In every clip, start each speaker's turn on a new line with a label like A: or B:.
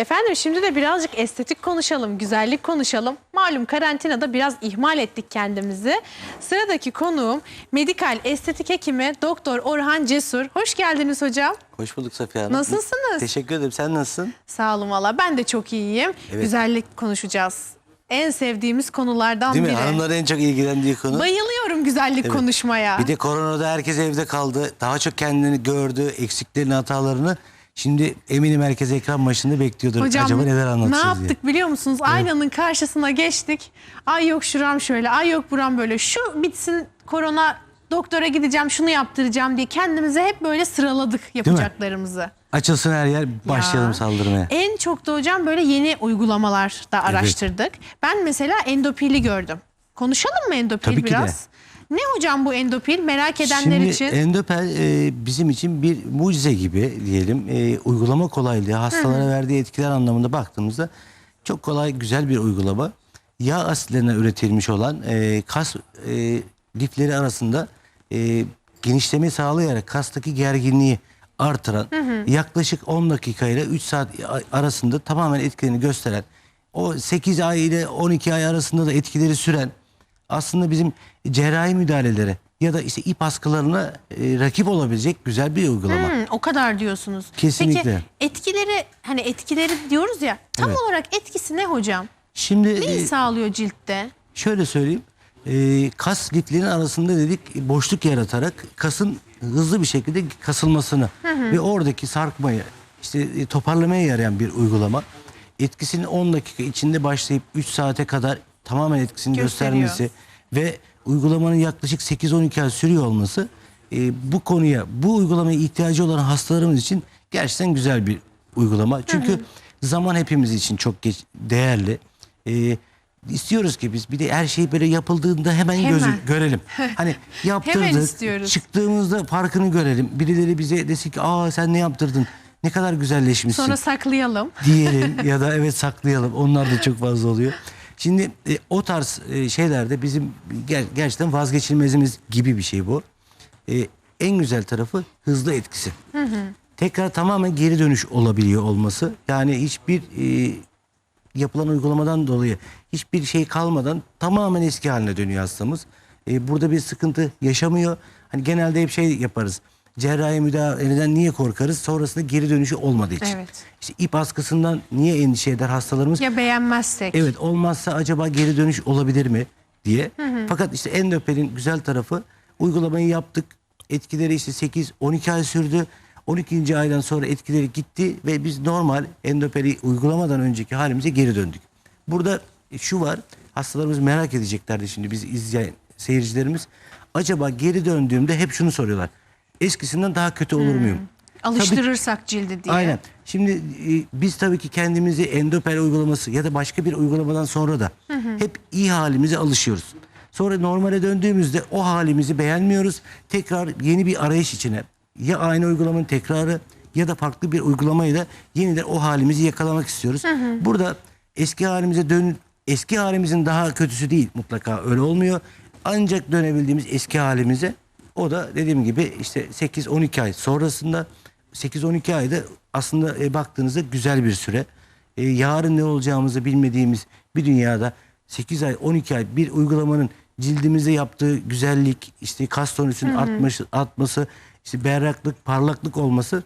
A: Efendim şimdi de birazcık estetik konuşalım, güzellik konuşalım. Malum karantinada biraz ihmal ettik kendimizi. Sıradaki konuğum medikal estetik hekimi Doktor Orhan Cesur. Hoş geldiniz hocam.
B: Hoş bulduk Safiye Hanım.
A: Nasılsınız?
B: Teşekkür ederim. Sen nasılsın?
A: Sağ olun valla ben de çok iyiyim.
B: Evet.
A: Güzellik konuşacağız. En sevdiğimiz konulardan
B: Değil
A: biri.
B: mi? Hanımların en çok ilgilendiği konu.
A: Bayılıyorum güzellik
B: Evet.
A: konuşmaya.
B: Bir de koronada herkes evde kaldı. Daha çok kendini gördü, eksiklerini, hatalarını. Şimdi eminim herkes ekran başında bekliyordur.
A: Hocam
B: Acaba neler
A: ne
B: anlatacağız diye.
A: yaptık biliyor musunuz? Aynanın karşısına geçtik. Ay yok şuram şöyle, ay yok buram böyle. Şu bitsin korona doktora gideceğim, şunu yaptıracağım diye kendimize hep böyle sıraladık yapacaklarımızı.
B: Açılsın her yer, başlayalım
A: Ya.
B: saldırmaya.
A: En çok da hocam böyle yeni uygulamalar da araştırdık. Ben mesela endopili gördüm. Konuşalım mı endopil
B: Tabii ki de.
A: Ne hocam bu endopil merak edenler
B: Şimdi
A: için?
B: endopel e, bizim için bir mucize gibi diyelim. E, uygulama kolaylığı, hastalara verdiği etkiler anlamında baktığımızda çok kolay, güzel bir uygulama. Yağ asitlerine üretilmiş olan e, kas e, lifleri arasında e, genişleme sağlayarak kastaki gerginliği artıran yaklaşık 10 dakika ile 3 saat arasında tamamen etkilerini gösteren o 8 ay ile 12 ay arasında da etkileri süren aslında bizim cerrahi müdahalelere ya da işte ip askılarına e, rakip olabilecek güzel bir uygulama.
A: Hmm, o kadar diyorsunuz.
B: Kesinlikle.
A: Peki etkileri hani etkileri diyoruz ya tam
B: Evet.
A: olarak etkisi ne hocam?
B: Şimdi
A: Neyi
B: e,
A: sağlıyor ciltte?
B: şöyle söyleyeyim. E, kas liflerin arasında dedik boşluk yaratarak kasın hızlı bir şekilde kasılmasını ve oradaki sarkmayı işte e, toparlamaya yarayan bir uygulama. Etkisinin 10 dakika içinde başlayıp 3 saate kadar tamamen etkisini
A: Gösteriyor.
B: göstermesi ve uygulamanın yaklaşık 8-12 ay sürüyor olması e, bu konuya bu uygulamaya ihtiyacı olan hastalarımız için gerçekten güzel bir uygulama. Çünkü zaman hepimiz için çok geç, değerli. E, istiyoruz ki biz bir de her şey böyle yapıldığında hemen,
A: Hemen.
B: gözü görelim. Hani yaptırdık, çıktığımızda farkını görelim. Birileri bize desin ki aa sen ne yaptırdın? Ne kadar güzelleşmişsin
A: Sonra saklayalım.
B: diyelim ya da evet saklayalım. Onlar da çok fazla oluyor. Şimdi e, o tarz e, şeylerde bizim ger- gerçekten vazgeçilmezimiz gibi bir şey bu. E, en güzel tarafı hızlı etkisi. Tekrar tamamen geri dönüş olabiliyor olması. Yani hiçbir e, yapılan uygulamadan dolayı hiçbir şey kalmadan tamamen eski haline dönüyor hastamız. E, burada bir sıkıntı yaşamıyor. Hani genelde hep şey yaparız. Cerrahi müdahaleden niye korkarız? Sonrasında geri dönüşü olmadığı için.
A: Evet.
B: İşte ip askısından niye endişe eder hastalarımız?
A: Ya beğenmezsek.
B: Evet olmazsa acaba geri dönüş olabilir mi diye. Fakat işte endopelin güzel tarafı uygulamayı yaptık. Etkileri işte 8-12 ay sürdü. 12. aydan sonra etkileri gitti ve biz normal endoperi uygulamadan önceki halimize geri döndük. Burada şu var hastalarımız merak edeceklerdi şimdi biz izleyen seyircilerimiz. Acaba geri döndüğümde hep şunu soruyorlar. Eskisinden daha kötü olur muyum? Tabii
A: Alıştırırsak cildi diye.
B: Aynen. Şimdi e, biz tabii ki kendimizi endopel uygulaması ya da başka bir uygulamadan sonra da hep iyi halimize alışıyoruz. Sonra normale döndüğümüzde o halimizi beğenmiyoruz. Tekrar yeni bir arayış içine ya aynı uygulamanın tekrarı ya da farklı bir uygulamayla yeniden o halimizi yakalamak istiyoruz. Burada eski halimize dön eski halimizin daha kötüsü değil mutlaka öyle olmuyor. Ancak dönebildiğimiz eski halimize o da dediğim gibi işte 8-12 ay sonrasında 8-12 ayda aslında e, baktığınızda güzel bir süre. E, yarın ne olacağımızı bilmediğimiz bir dünyada 8 ay 12 ay bir uygulamanın cildimize yaptığı güzellik işte kas tonüsünün artması, artması işte berraklık parlaklık olması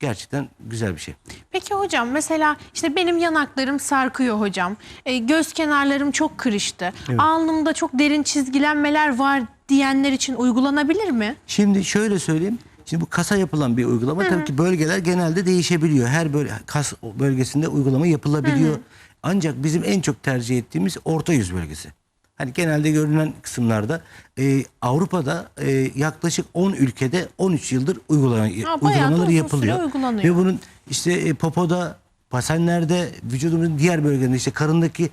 B: gerçekten güzel bir şey.
A: Peki hocam mesela işte benim yanaklarım sarkıyor hocam. E, göz kenarlarım çok kırıştı. Alnımda çok derin çizgilenmeler var diyenler için uygulanabilir mi?
B: Şimdi şöyle söyleyeyim. Şimdi bu kasa yapılan bir uygulama tabii ki bölgeler genelde değişebiliyor. Her böyle kas bölgesinde uygulama yapılabiliyor. Ancak bizim en çok tercih ettiğimiz orta yüz bölgesi. Hani genelde görünen kısımlarda e, Avrupa'da e, yaklaşık 10 ülkede 13 yıldır uygulama,
A: bayağı da
B: uygulamaları yapılıyor.
A: uygulanıyor.
B: Ve bunun işte e, popoda, basenlerde, vücudumuzun diğer bölgelerinde işte karındaki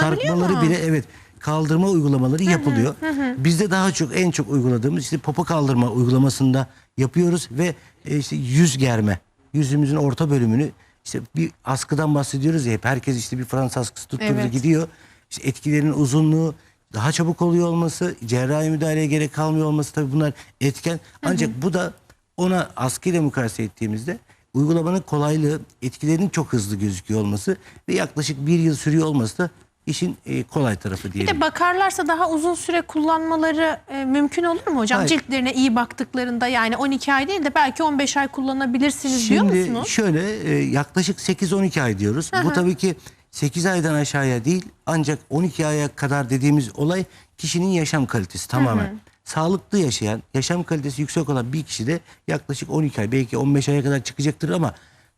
B: sarkmaları
A: mu?
B: bile evet kaldırma uygulamaları yapılıyor. Bizde daha çok en çok uyguladığımız işte popo kaldırma uygulamasında yapıyoruz ve e, işte yüz germe. Yüzümüzün orta bölümünü işte bir askıdan bahsediyoruz ya hep herkes işte bir Fransız askısı tutturdu
A: Evet.
B: gidiyor. İşte etkilerin uzunluğu daha çabuk oluyor olması, cerrahi müdahaleye gerek kalmıyor olması tabii bunlar etken. Ancak bu da ona askıyla mukayese ettiğimizde uygulamanın kolaylığı, etkilerinin çok hızlı gözüküyor olması ve yaklaşık bir yıl sürüyor olması da işin e, kolay tarafı
A: Bir
B: diyelim.
A: de bakarlarsa daha uzun süre kullanmaları e, mümkün olur mu hocam?
B: Hayır.
A: Ciltlerine iyi baktıklarında yani 12 ay değil de belki 15 ay kullanabilirsiniz diyor
B: Şimdi
A: musunuz?
B: şöyle e, yaklaşık 8-12 ay diyoruz. Bu tabii ki 8 aydan aşağıya değil ancak 12 aya kadar dediğimiz olay kişinin yaşam kalitesi tamamen. Sağlıklı yaşayan, yaşam kalitesi yüksek olan bir kişi de yaklaşık 12 ay belki 15 aya kadar çıkacaktır ama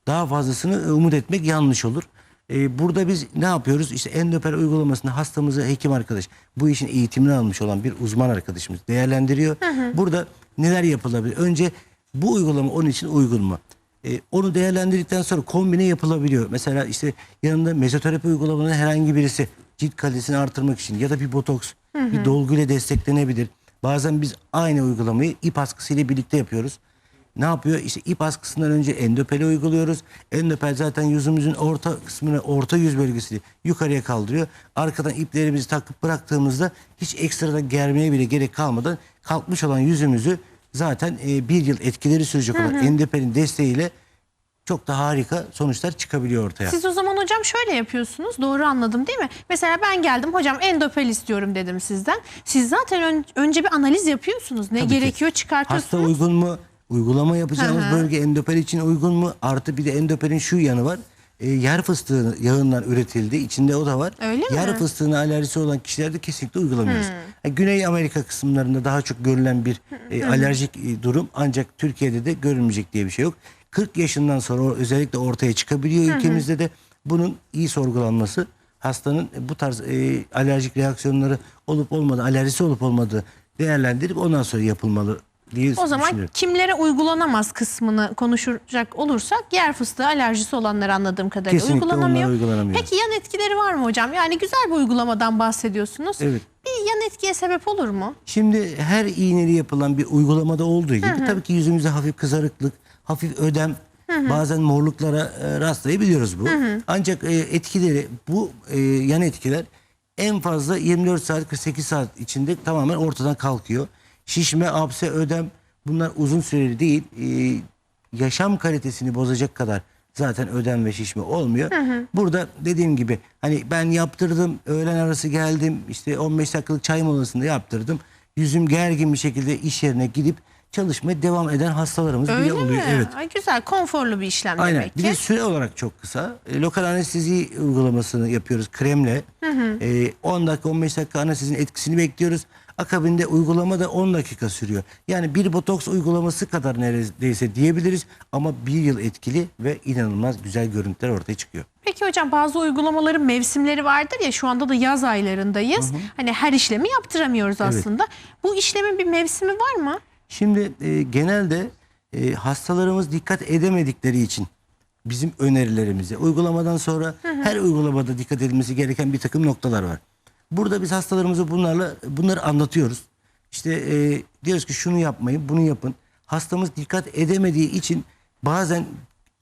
B: daha fazlasını umut etmek yanlış olur. E, burada biz ne yapıyoruz? İşte endoper uygulamasını hastamızı hekim arkadaş, bu işin eğitimini almış olan bir uzman arkadaşımız değerlendiriyor. Burada neler yapılabilir? Önce bu uygulama onun için uygun mu? E, onu değerlendirdikten sonra kombine yapılabiliyor. Mesela işte yanında mezoterapi uygulamalarının herhangi birisi cilt kalitesini artırmak için ya da bir botoks, bir dolguyla desteklenebilir. Bazen biz aynı uygulamayı ip askısıyla birlikte yapıyoruz. Ne yapıyor? İşte ip askısından önce endopeli uyguluyoruz. Endopel zaten yüzümüzün orta kısmını, orta yüz bölgesini yukarıya kaldırıyor. Arkadan iplerimizi takıp bıraktığımızda hiç ekstradan germeye bile gerek kalmadan kalkmış olan yüzümüzü zaten e, bir yıl etkileri sürecek olan endopelin desteğiyle çok da harika sonuçlar çıkabiliyor ortaya.
A: Siz o zaman hocam şöyle yapıyorsunuz. Doğru anladım değil mi? Mesela ben geldim hocam endopel istiyorum dedim sizden. Siz zaten ön- önce bir analiz yapıyorsunuz. Ne
B: Tabii ki.
A: gerekiyor
B: Hasta
A: çıkartıyorsunuz.
B: uygun mu? Uygulama yapacağımız
A: Hı hı.
B: bölge endopel için uygun mu? Artı bir de endopelin şu yanı var. E, yer fıstığı yağından üretildi. İçinde o da var.
A: Öyle
B: yer
A: mi?
B: Fıstığına alerjisi olan kişilerde kesinlikle uygulamıyoruz. Yani Güney Amerika kısımlarında daha çok görülen bir e, alerjik e, durum ancak Türkiye'de de görülmeyecek diye bir şey yok. 40 yaşından sonra o özellikle ortaya çıkabiliyor ülkemizde de bunun iyi sorgulanması hastanın bu tarz e, alerjik reaksiyonları olup olmadığı, alerjisi olup olmadığı değerlendirip ondan sonra yapılmalı diye
A: O zaman
B: düşünüyorum.
A: kimlere uygulanamaz kısmını konuşacak olursak yer fıstığı alerjisi olanlar anladığım kadarıyla
B: Kesinlikle
A: uygulanamıyor.
B: onlar uygulanamıyor.
A: Peki yan etkileri var mı hocam? Yani güzel bir uygulamadan bahsediyorsunuz.
B: Evet.
A: Bir yan etkiye sebep olur mu?
B: Şimdi her iğneli yapılan bir uygulamada olduğu gibi tabii ki yüzümüzde hafif kızarıklık, hafif ödem, bazen morluklara e, rastlayabiliyoruz bu. Ancak e, etkileri bu e, yan etkiler en fazla 24 saat 48 saat içinde tamamen ortadan kalkıyor. Şişme, apse, ödem bunlar uzun süreli değil. E, yaşam kalitesini bozacak kadar zaten ödem ve şişme olmuyor. Burada dediğim gibi hani ben yaptırdım, öğlen arası geldim, işte 15 dakikalık çay molasında yaptırdım. Yüzüm gergin bir şekilde iş yerine gidip çalışmaya devam eden hastalarımız bile
A: Öyle
B: oluyor.
A: mi?
B: Evet.
A: Ay, güzel, konforlu bir işlem
B: Aynen.
A: demek
B: Bir
A: ki.
B: de süre olarak çok kısa. E, lokal anestezi uygulamasını yapıyoruz kremle. E, 10 dakika 15 dakika anestezinin etkisini bekliyoruz. Akabinde uygulama da 10 dakika sürüyor. Yani bir botoks uygulaması kadar neredeyse diyebiliriz ama bir yıl etkili ve inanılmaz güzel görüntüler ortaya çıkıyor.
A: Peki hocam bazı uygulamaların mevsimleri vardır ya şu anda da yaz aylarındayız. Hani her işlemi yaptıramıyoruz aslında. Bu işlemin bir mevsimi var mı?
B: Şimdi e, genelde e, hastalarımız dikkat edemedikleri için bizim önerilerimize uygulamadan sonra her uygulamada dikkat edilmesi gereken bir takım noktalar var. Burada biz hastalarımıza bunlarla bunları anlatıyoruz. İşte e, diyoruz ki şunu yapmayın, bunu yapın. Hastamız dikkat edemediği için bazen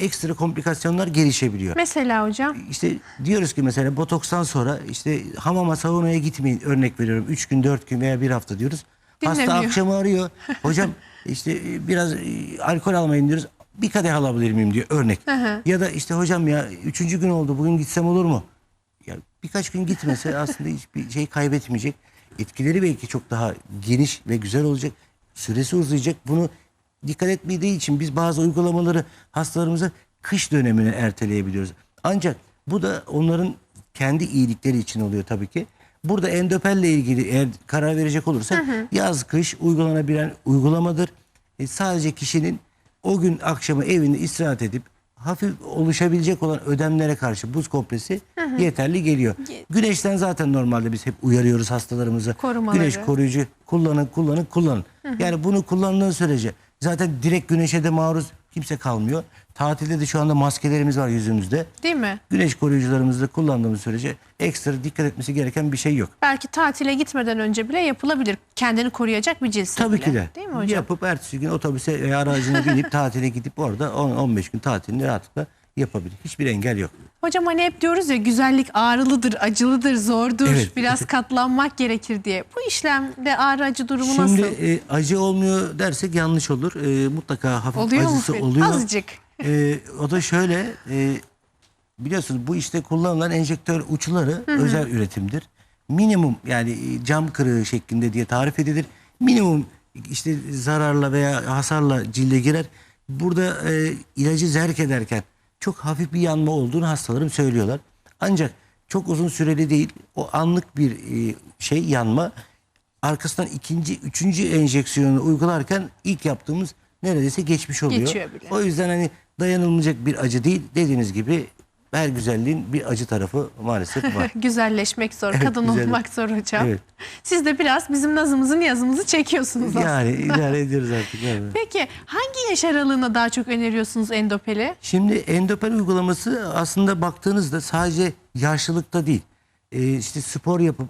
B: ekstra komplikasyonlar gelişebiliyor.
A: Mesela hocam.
B: İşte diyoruz ki mesela botokstan sonra işte hamama saunaya gitmeyin örnek veriyorum. 3 gün 4 gün veya bir hafta diyoruz. Hasta
A: Dinlemiyor.
B: akşam arıyor. Hocam işte e, biraz e, alkol almayın diyoruz. Bir kadeh alabilir miyim diyor örnek. Ya da işte hocam ya üçüncü gün oldu bugün gitsem olur mu? Birkaç gün gitmese aslında hiçbir şey kaybetmeyecek. Etkileri belki çok daha geniş ve güzel olacak. Süresi uzayacak. Bunu dikkat etmediği için biz bazı uygulamaları hastalarımıza kış dönemine erteleyebiliyoruz. Ancak bu da onların kendi iyilikleri için oluyor tabii ki. Burada endopelle ilgili eğer karar verecek olursak yaz kış uygulanabilen uygulamadır. E, sadece kişinin o gün akşamı evinde istirahat edip hafif oluşabilecek olan ödemlere karşı buz kompresi yeterli geliyor. Güneşten zaten normalde biz hep uyarıyoruz hastalarımızı.
A: Korumaları.
B: Güneş koruyucu kullanın, kullanın, kullanın. Yani bunu kullandığın sürece zaten direkt güneşe de maruz kimse kalmıyor. Tatilde de şu anda maskelerimiz var yüzümüzde.
A: Değil mi?
B: Güneş koruyucularımızı da kullandığımız sürece ekstra dikkat etmesi gereken bir şey yok.
A: Belki tatile gitmeden önce bile yapılabilir. Kendini koruyacak bir cilse
B: Tabii
A: bile.
B: ki de.
A: Değil mi hocam?
B: Yapıp ertesi gün otobüse veya aracına binip tatile gidip orada 10-15 gün tatilini rahatlıkla yapabilir. Hiçbir engel yok.
A: Hocam hani hep diyoruz ya güzellik ağrılıdır, acılıdır, zordur.
B: Evet.
A: Biraz katlanmak gerekir diye. Bu işlemde ağrı acı durumu
B: Şimdi
A: nasıl?
B: e, acı olmuyor dersek yanlış olur. E, mutlaka hafif
A: Oluyor mu?
B: acısı oluyor.
A: Azıcık.
B: Ee, o da şöyle e, biliyorsunuz bu işte kullanılan enjektör uçları özel üretimdir. Minimum yani e, cam kırığı şeklinde diye tarif edilir. Minimum işte zararla veya hasarla cilde girer. Burada e, ilacı zerk ederken çok hafif bir yanma olduğunu hastalarım söylüyorlar. Ancak çok uzun süreli değil o anlık bir e, şey yanma arkasından ikinci, üçüncü enjeksiyonu uygularken ilk yaptığımız neredeyse geçmiş oluyor.
A: Geçiyor bile.
B: O yüzden hani dayanılmayacak bir acı değil. Dediğiniz gibi her güzelliğin bir acı tarafı maalesef var.
A: Güzelleşmek zor,
B: Evet,
A: kadın
B: güzel.
A: olmak zor hocam.
B: Evet.
A: Siz de biraz bizim nazımızın yazımızı çekiyorsunuz aslında.
B: yani idare ediyoruz artık. evet.
A: Peki hangi yaş aralığına daha çok öneriyorsunuz endopeli?
B: Şimdi endopel uygulaması aslında baktığınızda sadece yaşlılıkta değil. Ee, işte spor yapıp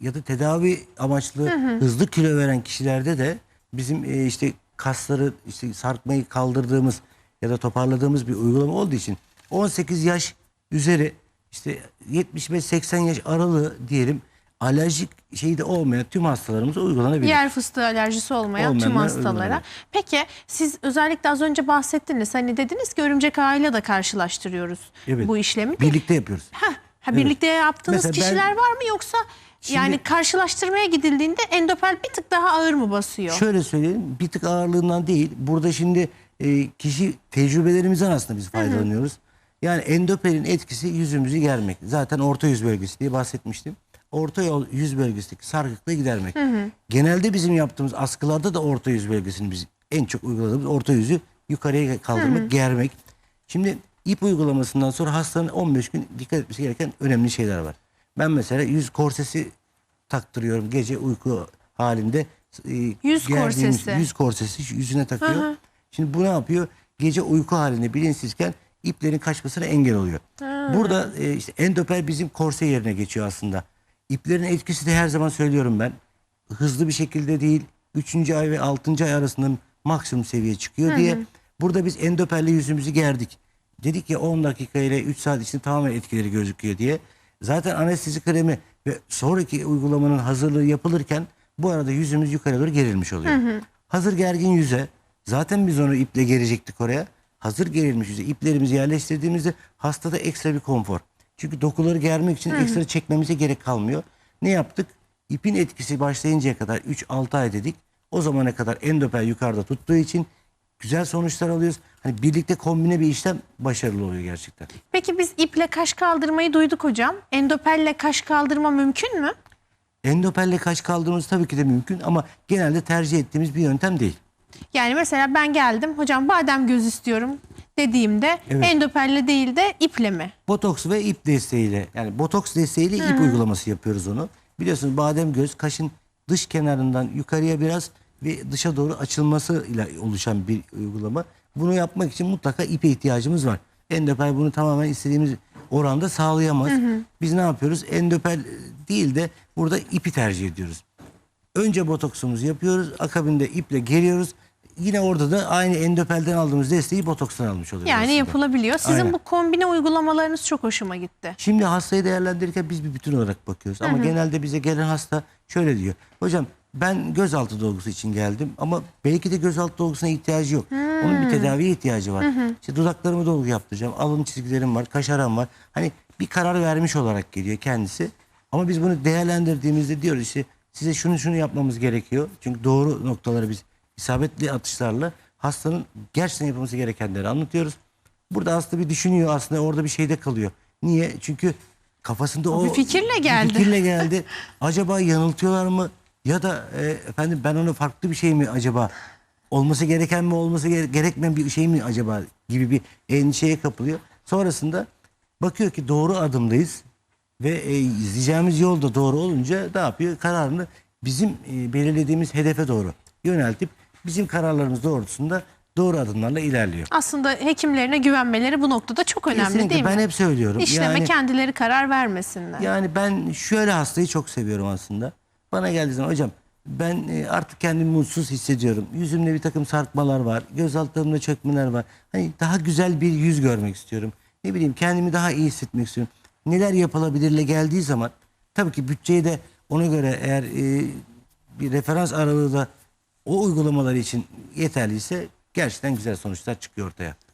B: ya da tedavi amaçlı hızlı kilo veren kişilerde de bizim e, işte kasları işte sarkmayı kaldırdığımız ya da toparladığımız bir uygulama olduğu için 18 yaş üzeri işte 75-80 yaş aralığı diyelim alerjik şeyde olmayan tüm hastalarımıza uygulanabilir.
A: Yer fıstığı alerjisi olmayan tüm hastalara. Peki siz özellikle az önce bahsettiniz. Hani dediniz ki örümcek ağıyla da karşılaştırıyoruz
B: Evet.
A: bu işlemi.
B: Birlikte yapıyoruz.
A: Heh, ha, birlikte yaptığınız
B: Mesela ben-
A: kişiler var mı yoksa yani
B: Şimdi-
A: karşılaştırmaya gidildiğinde endopel bir tık daha ağır mı basıyor?
B: Şöyle söyleyeyim bir tık ağırlığından değil. Burada şimdi e, kişi tecrübelerimizden aslında biz faydalanıyoruz. Yani endopelin etkisi yüzümüzü germek. Zaten orta yüz bölgesi diye bahsetmiştim. Orta yüz bölgesindeki sarkıklığı gidermek. Genelde bizim yaptığımız askılarda da orta yüz bölgesini biz en çok uyguladığımız orta yüzü yukarıya kaldırmak, germek. Şimdi ip uygulamasından sonra hastanın 15 gün dikkat etmesi gereken önemli şeyler var. Ben mesela yüz korsesi taktırıyorum gece uyku halinde. E,
A: Yüz korsesi.
B: Yüz korsesi yüzüne takıyor. Şimdi bu ne yapıyor? Gece uyku halinde bilinçsizken iplerin kaçmasına engel oluyor. Burada e, işte endopel bizim korse yerine geçiyor aslında. İplerin etkisi de her zaman söylüyorum ben. Hızlı bir şekilde değil. 3. ay ve 6. ay arasında maksimum seviye çıkıyor diye. Burada biz endopelle yüzümüzü gerdik. Dedik ya 10 dakika ile 3 saat içinde tamamen etkileri gözüküyor diye. Zaten anestezi kremi ve sonraki uygulamanın hazırlığı yapılırken bu arada yüzümüz yukarı doğru gerilmiş oluyor. Hazır gergin yüze zaten biz onu iple gerecektik oraya. Hazır gerilmiş yüze iplerimizi yerleştirdiğimizde hastada ekstra bir konfor. Çünkü dokuları germek için ekstra çekmemize gerek kalmıyor. Ne yaptık? İpin etkisi başlayıncaya kadar 3-6 ay dedik. O zamana kadar endopel yukarıda tuttuğu için güzel sonuçlar alıyoruz. Hani birlikte kombine bir işlem başarılı oluyor gerçekten.
A: Peki biz iple kaş kaldırmayı duyduk hocam. Endopelle kaş kaldırma mümkün mü?
B: Endopelle kaş kaldırmamız tabii ki de mümkün ama genelde tercih ettiğimiz bir yöntem değil.
A: Yani mesela ben geldim hocam badem göz istiyorum dediğimde
B: Evet.
A: endopelle değil de iple mi?
B: Botoks ve ip desteğiyle yani botoks desteğiyle ip uygulaması yapıyoruz onu. Biliyorsunuz badem göz kaşın dış kenarından yukarıya biraz ve dışa doğru açılmasıyla oluşan bir uygulama. Bunu yapmak için mutlaka ipe ihtiyacımız var. Endopel bunu tamamen istediğimiz oranda sağlayamaz. Biz ne yapıyoruz? Endopel değil de burada ipi tercih ediyoruz. Önce botoksumuzu yapıyoruz. Akabinde iple geriyoruz. Yine orada da aynı endopelden aldığımız desteği botokstan almış oluyoruz.
A: Yani
B: aslında.
A: yapılabiliyor. Sizin
B: Aynen.
A: bu kombine uygulamalarınız çok hoşuma gitti.
B: Şimdi hastayı değerlendirirken biz bir bütün olarak bakıyoruz. Ama genelde bize gelen hasta şöyle diyor. Hocam ben gözaltı dolgusu için geldim ama belki de gözaltı dolgusuna ihtiyacı yok. Onun bir tedaviye ihtiyacı var. İşte dudaklarımı dolgu yaptıracağım. Alın çizgilerim var, kaşaram var. Hani bir karar vermiş olarak geliyor kendisi. Ama biz bunu değerlendirdiğimizde diyoruz işte size şunu şunu yapmamız gerekiyor. Çünkü doğru noktaları biz isabetli atışlarla hastanın gerçekten yapılması gerekenleri anlatıyoruz. Burada hasta bir düşünüyor aslında orada bir şeyde kalıyor. Niye? Çünkü kafasında o,
A: bir fikirle geldi.
B: Bir fikirle geldi. acaba yanıltıyorlar mı? Ya da e, efendim ben ona farklı bir şey mi acaba? Olması gereken mi olması gere- gerekmeyen bir şey mi acaba gibi bir endişeye kapılıyor. Sonrasında bakıyor ki doğru adımdayız ve e, izleyeceğimiz yol da doğru olunca ne yapıyor? Kararını bizim e, belirlediğimiz hedefe doğru yöneltip bizim kararlarımız doğrultusunda doğru adımlarla ilerliyor.
A: Aslında hekimlerine güvenmeleri bu noktada çok önemli
B: Kesinlikle
A: değil mi?
B: ben hep söylüyorum.
A: İşleme
B: yani,
A: kendileri karar vermesinler.
B: yani ben şöyle hastayı çok seviyorum aslında. Bana geldiği zaman hocam ben e, artık kendimi mutsuz hissediyorum. Yüzümde bir takım sarkmalar var. Göz altlarımda çökmeler var. Hani daha güzel bir yüz görmek istiyorum. Ne bileyim kendimi daha iyi hissetmek istiyorum. Neler yapılabilirle geldiği zaman tabii ki bütçeyi de ona göre eğer e, bir referans aralığı da o uygulamalar için yeterliyse gerçekten güzel sonuçlar çıkıyor ortaya.